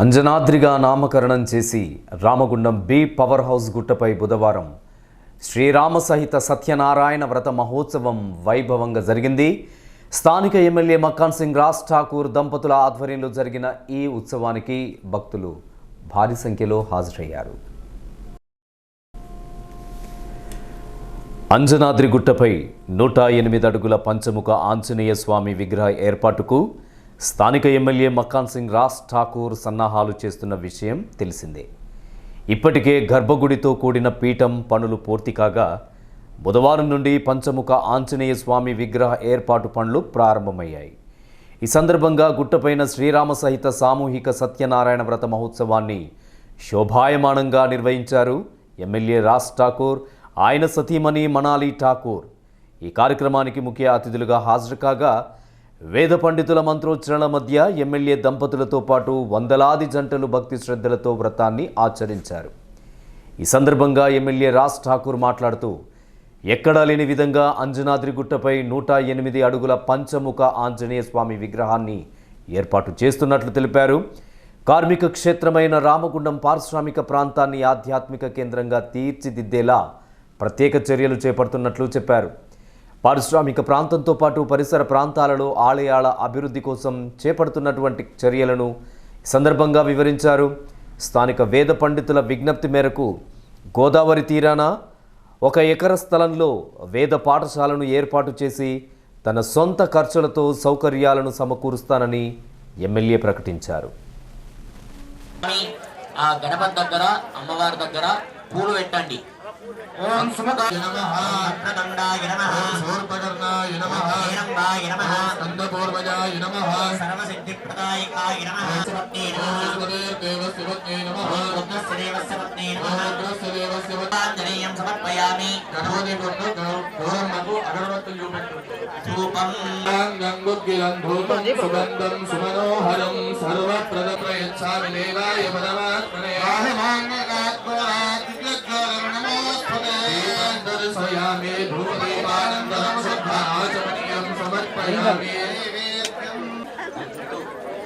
అంజనాద్రిగా నామకరణం చేసి Ramagundam B power house గుట్టపై బుధవారం శ్రీరామ సహిత సత్యనారాయణ వ్రత మహోత్సవం వైభవంగా జరిగింది. స్థానిక ఎమ్మెల్యే మక్కాన్ సింగ్ రాజ్ ఠాకూర్ దంపతుల ఆధ్వర్యంలో జరిగిన ఈ ఉత్సవానికి భక్తులు భారీ సంఖ్యలో హాజరయ్యారు. అంజనాద్రి గుట్టపై నూట ఎనిమిది అడుగుల పంచముఖ ఆంజనేయ స్వామి విగ్రహ ఏర్పాటుకు స్థానిక ఎమ్మెల్యే మక్కాన్ సింగ్ రాజ్ ఠాకూర్ సన్నాహాలు చేస్తున్న విషయం తెలిసిందే. ఇప్పటికే గర్భగుడితో కూడిన పీఠం పనులు పూర్తి కాగా బుధవారం నుండి పంచముఖ ఆంజనేయ స్వామి విగ్రహ ఏర్పాటు పనులు ప్రారంభమయ్యాయి. ఈ సందర్భంగా గుట్టపైన శ్రీరామ సహిత సామూహిక సత్యనారాయణ వ్రత మహోత్సవాన్ని శోభాయమానంగా నిర్వహించారు ఎమ్మెల్యే రాజ్ ఠాకూర్ ఆయన సతీమణి మనాలి ఠాకూర్. ఈ కార్యక్రమానికి ముఖ్య అతిథులుగా హాజరు కాగా వేద పండితుల మంత్రోచ్చరణల మధ్య ఎమ్మెల్యే దంపతులతో పాటు వందలాది జంటలు భక్తి శ్రద్ధలతో వ్రతాన్ని ఆచరించారు. ఈ సందర్భంగా ఎమ్మెల్యే రాజ్ ఠాకూర్ మాట్లాడుతూ ఎక్కడా లేని విధంగా అంజనాద్రి గుట్టపై నూట ఎనిమిది అడుగుల పంచముఖ ఆంజనేయ స్వామి విగ్రహాన్ని ఏర్పాటు చేస్తున్నట్లు తెలిపారు. కార్మిక క్షేత్రమైన రామగుండం పారిశ్రామిక ప్రాంతాన్ని ఆధ్యాత్మిక కేంద్రంగా తీర్చిదిద్దేలా ప్రత్యేక చర్యలు చేపడుతున్నట్లు చెప్పారు. పారిశ్రామిక ప్రాంతంతో పాటు పరిసర ప్రాంతాలలో ఆలయాల అభివృద్ధి కోసం చేపడుతున్నటువంటి చర్యలను సందర్భంగా వివరించారు. స్థానిక వేద పండితుల విజ్ఞప్తి మేరకు గోదావరి తీరాన ఒక ఎకర స్థలంలో వేద పాఠశాలను ఏర్పాటు చేసి తన సొంత ఖర్చులతో సౌకర్యాలను సమకూరుస్తానని ఎమ్మెల్యే ప్రకటించారు. ఆ గణపతి దగ్గర అమ్మవారి దగ్గర పూలు పెట్టండి. ఓం సుముఖాయ నమః అగ్రదండాయ నమః శూర్పకర్ణాయ నమః హేరంబాయ నమః స్కందపూర్వజాయ నమః సర్వసిద్ధిప్రదాయకాయ నమః శివత్నే నమః నమః రుద్రస్య దేవస్య పత్నే నమః రుద్రస్య దేవస్య సమర్పయామి గణపతి కొట్టు గౌరమ్మకు అగరబత్తులు చూపెట్టు ధూపం గంగుగ్గిలం ధూపం సుగంధం సుమనోహరం సర్వప్రద దేవాయ పరమాత్మనే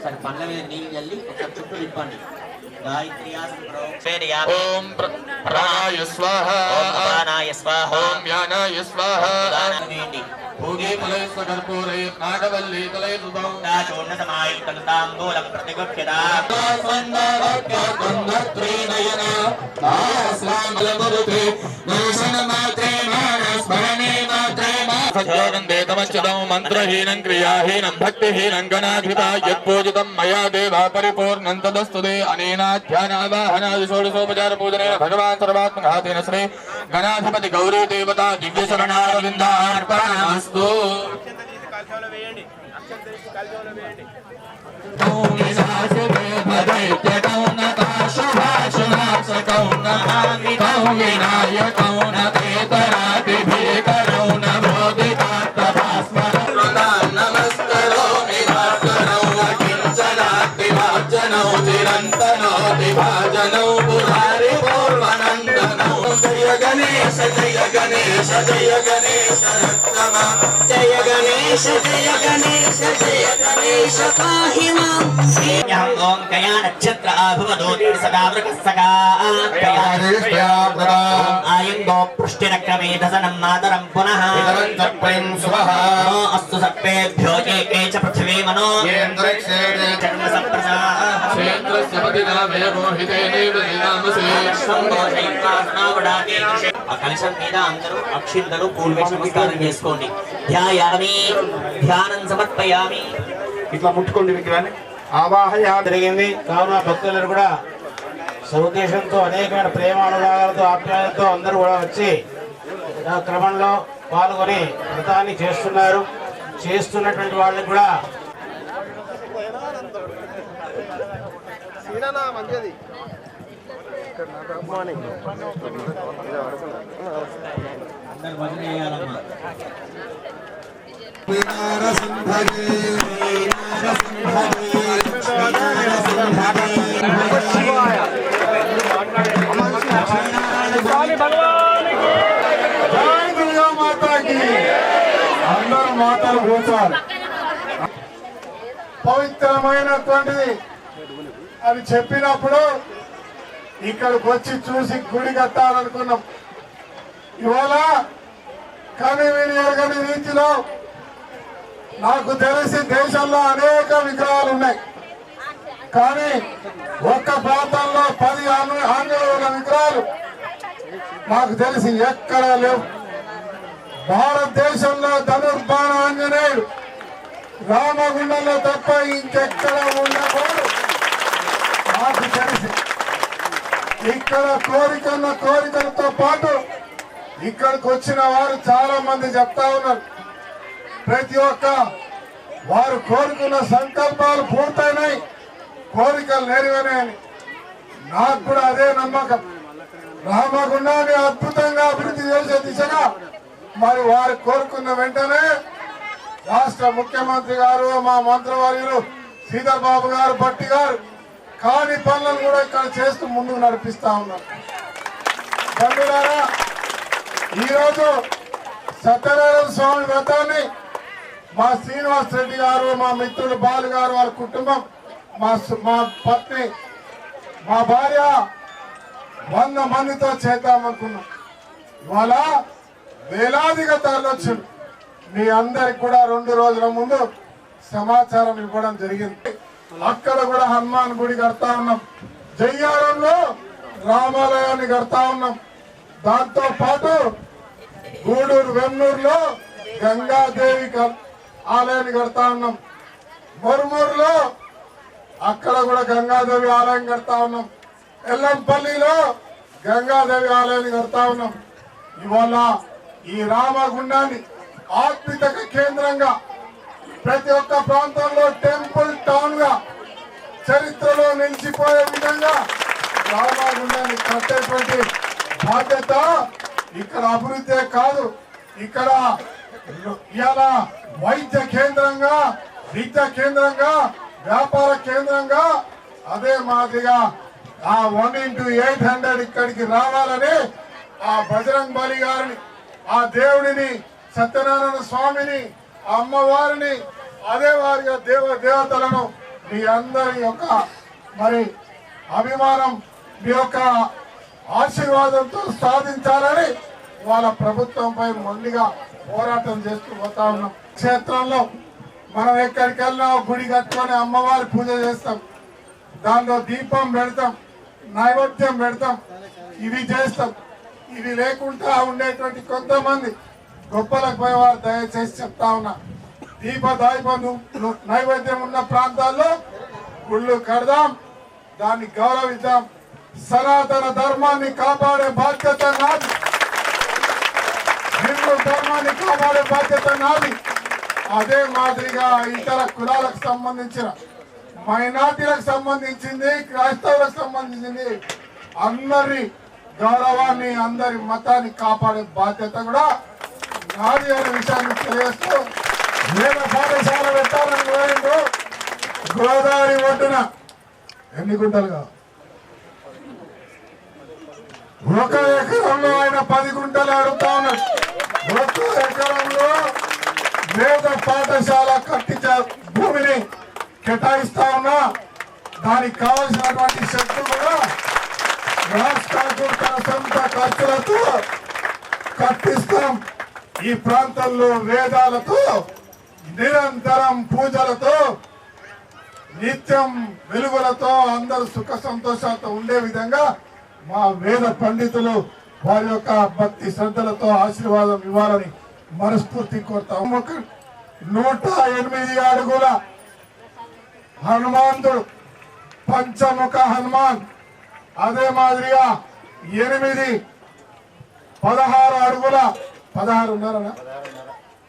సరే పండ్ల మీద నీళ్ళు చల్లి ఒక చుట్టూ తిప్పండి. ఓం ప్ర- ప్రాణాయ స్వాహ. ప్రాణాయ స్వాహ. ఓం యానాయ స్వాహ. దానం వేయండి భూగే ఫలైస్వ మంత్రహీనం క్రియాహీనం భక్తిహీనం గణాధిప యత్పూజితం మయా దేవా పరిపూర్ణం తదస్తుదే అనేన ధ్యానావాహనాది షోడశోపచార పూజనేన భగవాన్ సర్వాత్మఘాతేన శ్రీ గణాధిపతి గౌరీ దేవత దివ్య శరణారవిందార్పణమస్తు గణేశ జయ గణేశ జయ గణేశ రత్నమ. జయ గణేశ జయ గణేశ జయ గణేశ పాహి మాం ఓం కయా నక్షత్ర ఆభవదోతి సదా వృకస్సగా. ఆయం గో పృష్టిరక్రమే దసనం మాతరం పునః. చక్రం శుభ. अस्तु सर्पेभ्यो ये के च पृथिवी मनो चण्डसप्रजाः ఆ కలశం మీద అందరూ అక్షింతలు పూలు వేసి నమస్కారం చేసుకోండి ధ్యాయామి ధ్యానం సమర్పయామి ఇట్లా ముట్టుకోండి విగ్రహాన్ని ఆవాహయ జరిగింది కావున భక్తులు కూడా సదుద్దేశంతో అనేకమైన ప్రేమ అనురాగాలతో ఆప్యాయంతో అందరూ కూడా వచ్చి ఆ క్రమంలో పాల్గొని వ్రతాన్ని చేస్తున్నారు చేస్తున్నటువంటి వాళ్ళకి కూడా అందరూ భజన పోతారు పవిత్రమైనటువంటిది. అని చెప్పినప్పుడు ఇక్కడికి వచ్చి చూసి గుడి కట్టాలనుకున్నాం. ఇవాళ కానీ వీరు ఎరగని రీతిలో నాకు తెలిసి దేశంలో అనేక విగ్రహాలు ఉన్నాయి. కానీ ఒక్క ప్రాంతంలో పది ఆంగ్ల- ఆంగ్లేయుల విగ్రహాలు నాకు తెలిసి ఎక్కడా లేవు. భారతదేశంలో ధనుర్బాణ ఆంజనేయుడు రామగుండంలో తప్ప ఇంకెక్కడ ఉండకూడదు. నాకు తెలిసి. ఇక్కడ కోరికన్న కోరికలతో పాటు ఇక్కడికి వచ్చిన వారు చాలా మంది చెప్తా ఉన్నారు. ప్రతి ఒక్క వారు కోరుకున్న సంకల్పాలు పూర్తయినాయి. కోరికలు నెరవేరాయని నాకు కూడా అదే నమ్మకం. రామగుండాన్ని అద్భుతంగా అభివృద్ధి చేసే దిశగా మరి వారు కోరుకున్న వెంటనే రాష్ట్ర ముఖ్యమంత్రి గారు మా మంత్రివర్యులు సీతాబాబు బాబు గారు భట్టి గారు కాని పనులను కూడా ఇక్కడ చేస్తూ ముందుకు నడిపిస్తా ఉన్నారు. ఈరోజు సత్యనారాయణ స్వామి వ్రతాన్ని మా శ్రీనివాస్ రెడ్డి గారు మా మిత్రుడు బాలు గారు వాళ్ళ కుటుంబం మా సు- మా పత్ని మా భార్య వంద మందితో చేద్దామనుకున్నాం. ఇవాళ వేలాదిగా తరలొచ్చింది మీ అందరికి కూడా రెండు రోజుల ముందు సమాచారం ఇవ్వడం జరిగింది. అక్కడ కూడా హనుమాన్ గుడి కడతా ఉన్నాం. జయ్యారంలో రామాలయాన్ని కడతా ఉన్నాం. దాంతో పాటు గూడూరు వెన్నూరులో గంగాదేవి క- ఆలయాన్ని కడతా ఉన్నాం. మురుమూరులో అక్కడ కూడా గంగాదేవి ఆలయం కడతా ఉన్నాం. ఎల్లంపల్లిలో గంగాదేవి ఆలయాన్ని కడతా ఉన్నాం. ఇవాళ ఈ రామగుండాన్ని ఆత్మిక కేంద్రంగా ప్రతి ఒక్క ప్రాంతంలో టెంపుల్ టౌన్గా చరిత్రలో నిలిచిపోయే విధంగా రామగుండాన్ని కట్టేటువంటి బాధ్యత ఇక్కడ అభివృద్ధి కాదు. ఇక్కడ వైద్య కేంద్రంగా విద్య కేంద్రంగా వ్యాపార కేంద్రంగా అదే మాదిరిగా ఆ వన్ ఇంటూ ఎయిట్ హండ్రెడ్ ఇక్కడికి రావాలని ఆ బజరంగ్ బలి గారిని ఆ దేవుడిని సత్యనారాయణ స్వామిని ఆ అమ్మవారిని అదే వారి దేవ దేవతలను మీ అందరి యొక్క మరి అభిమానం మీ యొక్క ఆశీర్వాదంతో సాధించాలని వాళ్ళ ప్రభుత్వంపై మొండిగా పోరాటం చేస్తూ పోతా ఉన్నాం. క్షేత్రంలో మనం ఎక్కడికి వెళ్ళినా గుడి కట్టుకొని అమ్మవారి పూజ చేస్తాం. దానిలో దీపం పెడతాం నైవేద్యం పెడతాం ఇవి చేస్తాం. ఇవి లేకుండా ఉండేటువంటి కొంతమంది గొప్పలకు పోయేవారు దయచేసి చెప్తా ఉన్నా. దీప దాయిప నైవేద్యం ఉన్న ప్రాంతాల్లో గుళ్ళు కడదాం దాన్ని గౌరవిద్దాం. సనాతన ధర్మాన్ని కాపాడే బాధ్యత నాది. హిందూ ధర్మాన్ని కాపాడే బాధ్యత నాది. అదే మాదిరిగా ఇతర కులాలకు సంబంధించిన మైనార్టీలకు సంబంధించింది క్రైస్తవులకు సంబంధించింది అందరి గౌరవాన్ని అందరి మతాన్ని కాపాడే బాధ్యత కూడా నాది అనే విషయాన్ని తెలియజేస్తూ నేను పాఠశాల పెట్టాలని కోరిండు. గోదావరి ఒడ్డున ఎన్ని గుంటలుగా ఒక ఎకరంలో ఆయన పది గుంటలు అడుగుతా ఉన్నాడు. ఒక ఎకరంలో వేద పాఠశాల కట్టించే భూమిని కేటాయిస్తా ఉన్నా. దానికి కావలసినటువంటి తన ఖర్చులతో కట్టిస్తాం ఈ ప్రాంతంలో వేదాలతో నిరంతరం పూజలతో నిత్యం వెలుగులతో అందరూ సుఖ సంతోషాలతో ఉండే విధంగా మా వేద పండితులు వారి యొక్క భక్తి శ్రద్ధలతో ఆశీర్వాదం ఇవ్వాలని మనస్ఫూర్తి కోరుతాం ఒక నూట ఎనిమిది అడుగుల హనుమంతుడు పంచముఖ హనుమాన్ అదే మాదిరిగా ఎనిమిది పదహారు అడుగుల పదహారున్నర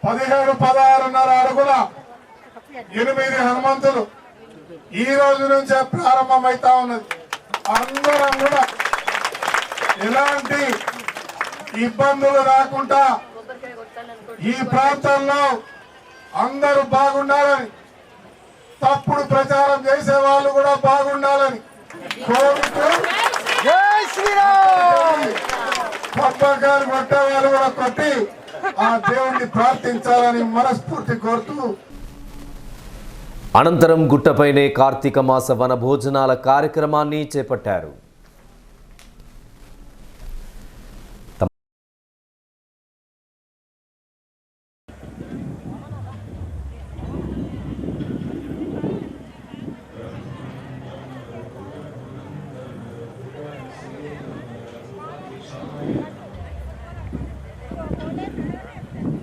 పదిహేడు పదహారున్నర అడుగుల ఎనిమిది హనుమంతులు. ఈ రోజు నుంచే ప్రారంభమైతా ఉన్నది. అందరం కూడా ఎలాంటి ఇబ్బందులు రాకుండా ఈ ప్రాంతంలో అందరూ బాగుండాలని తప్పుడు ప్రచారం చేసే వాళ్ళు కూడా బాగుండాలని కోరుతూ కొబ్బరికాయలు కొట్టే వాళ్ళు కూడా కొట్టి ఆ దేవుణ్ణి ప్రార్థించాలని మనస్ఫూర్తి కోరుతూ అనంతరం గుట్టపైనే కార్తీక మాస వనభోజనాల కార్యక్రమాన్ని చేపట్టారు.